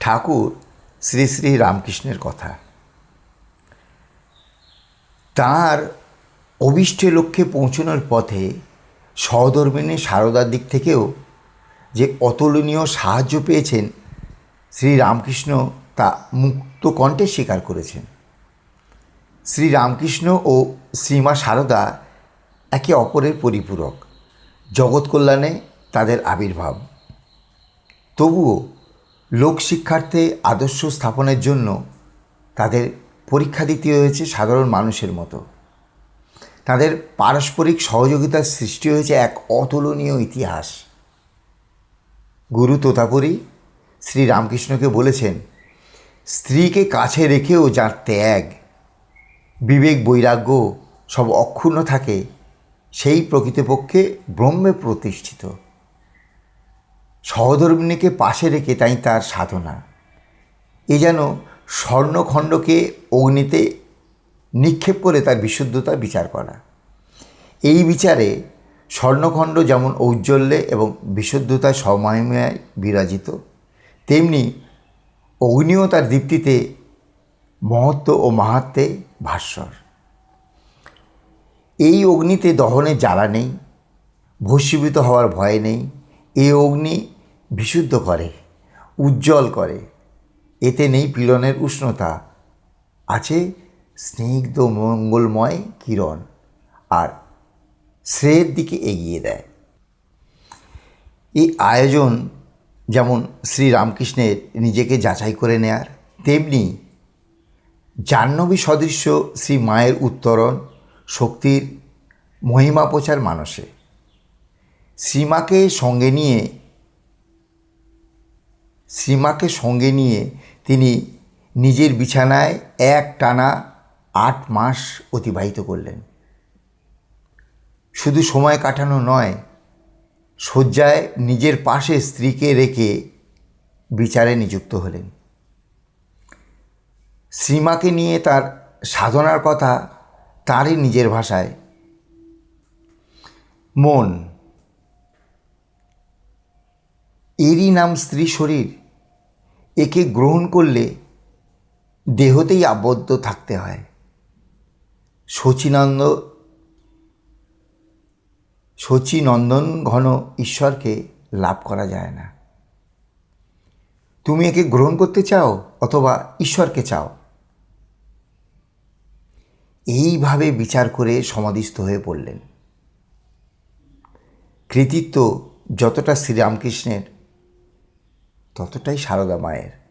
ঠাকুর শ্রী শ্রী রামকৃষ্ণের কথা। তাঁর অভিষ্ট লক্ষ্যে পৌঁছানোর পথে সহধর্মিনী সারদার দিক থেকেও যে অতুলনীয় সাহায্য পেয়েছেন শ্রী রামকৃষ্ণ তা মুক্ত কণ্ঠে স্বীকার করেছেন। শ্রী রামকৃষ্ণ ও শ্রীমা সারদা একে অপরের পরিপূরক, জগৎ কল্যাণে তাদের আবির্ভাব। তবুও লোকশিক্ষার্থে আদর্শ স্থাপনের জন্য তাদের পরীক্ষা দিতে হয়েছে সাধারণ মানুষের মতো। তাদের পারস্পরিক সহযোগিতার সৃষ্টি হয়েছে এক অতুলনীয় ইতিহাস। গুরু তোতাপুরী শ্রী রামকৃষ্ণকে বলেছেন, স্ত্রীকে কাছে রেখেও যার ত্যাগ, বিবেক, বৈরাগ্য সব অক্ষুণ্ণ থাকে, সেই প্রকৃতপক্ষে ব্রহ্মে প্রতিষ্ঠিত। সহধর্মিনীকে পাশে রেখে তাই তার সাধনা। এ যেন স্বর্ণখণ্ডকে অগ্নিতে নিক্ষেপ করে তার বিশুদ্ধতা বিচার করা। এই বিচারে স্বর্ণখণ্ড যেমন ঔজ্জ্বল্যে এবং বিশুদ্ধতায় সমন্বয়ে বিরাজিত, তেমনি অগ্নিও তার দীপ্তিতে মহত্ব ও মাহাত্মে ভাস্বর। এই অগ্নিতে দহনের জ্বালা নেই, ভস্মীভূত হওয়ার ভয় নেই, এই অগ্নি বিশুদ্ধ করে, উজ্জ্বল করে। এতে নেই পীড়নের উষ্ণতা। আছে স্নিগ্ধ মঙ্গলময় কিরণ আর শ্রেয়ের দিকে এগিয়ে দেয়। এই আয়োজন যেমন শ্রীরামকৃষ্ণের নিজেকে যাচাই করে নেয়ার, তেমনি জাহ্নবী সদৃশ্য শ্রী মায়ের উত্তরণ, শক্তির মহিমা প্রচার মানসে শ্রীমাকে সঙ্গে নিয়ে শ্রীমাকে সঙ্গে নিয়ে তিনি নিজের বিছানায় এক টানা আট মাস অতিবাহিত করলেন। শুধু সময় কাটানো নয়, শয্যায় নিজের পাশে স্ত্রীকে রেখে বিচারে নিযুক্ত হলেন। শ্রীমাকে নিয়ে তার সাধনার কথা তারই নিজের ভাষায়। মন এরই নাম স্ত্রী শরীর। একে গ্রহণ করলে দেহতেই আবদ্ধ থাকতে হয়। শচীনন্দ, শচীনন্দন ঘন ঈশ্বরকে লাভ করা যায় না। তুমি একে গ্রহণ করতে চাও অথবা ঈশ্বরকে চাও? এইভাবে বিচার করে সমাধিস্থ হয়ে পড়লেন। কৃতিত্ব যতটা শ্রীরামকৃষ্ণের ততটাই সারদা মায়ের।